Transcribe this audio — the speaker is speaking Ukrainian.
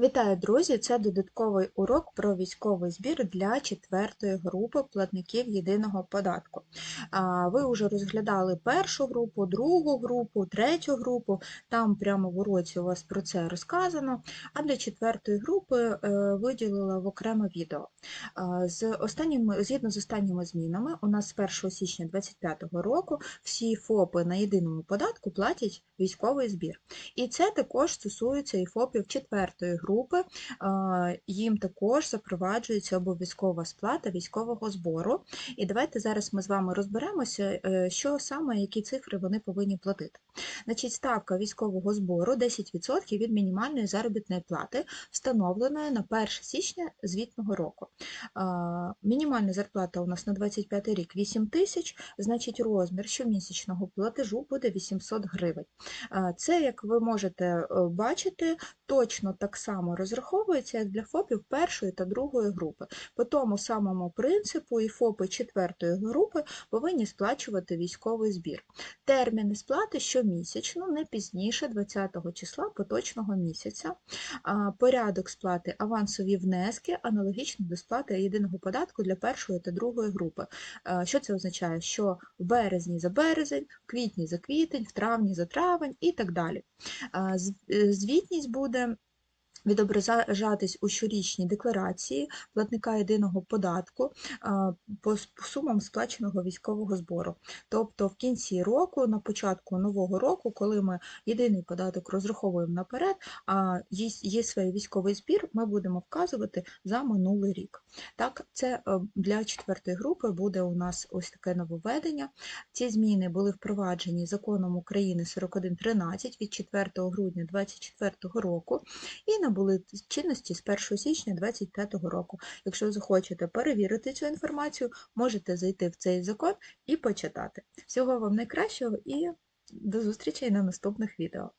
Вітаю, друзі! Це додатковий урок про військовий збір для четвертої групи платників єдиного податку. Ви вже розглядали першу групу, другу групу, третю групу. Там прямо в уроці у вас про це розказано. А для четвертої групи е, виділила в окреме відео. З останніми, згідно з останніми змінами, у нас з 1 січня 2025 року всі ФОПи на єдиному податку платять військовий збір. І це також стосується і ФОПів четвертої групи групи, їм також запроваджується обов'язкова сплата військового збору. І давайте зараз ми з вами розберемося, е, що саме, які цифри вони повинні платити. Значить, Ставка військового збору 10% від мінімальної заробітної плати, встановленої на 1 січня звітного року. Мінімальна зарплата у нас на 25 рік 8 тисяч, значить розмір щомісячного платежу буде 800 гривень. Це, як ви можете е, бачити, точно так само розраховується, як для ФОПів першої та другої групи. По тому самому принципу і ФОПи четвертої групи повинні сплачувати військовий збір. Терміни сплати щомісячно, не пізніше 20 числа поточного місяця. Порядок сплати авансові внески, аналогічно до сплати єдиного податку для першої та другої групи. Що це означає? Що в березні за березень, в квітні за квітень, в травні за травень і так далі. Е, звітність буде відображатись у щорічній декларації платника єдиного податку по сумам сплаченого військового збору. Тобто в кінці року, на початку нового року, коли ми єдиний податок розраховуємо наперед, а є свій військовий збір, ми будемо вказувати за минулий рік. Так, Це е, для четвертої групи буде у нас ось таке нововведення. Ці зміни були впроваджені законом України 4113 від 4 грудня 2024 року і набули чинності з 1 січня 2025 року. Якщо захочете перевірити цю інформацію, можете зайти в цей закон і почитати. Всього вам найкращого і до зустрічі на наступних відео.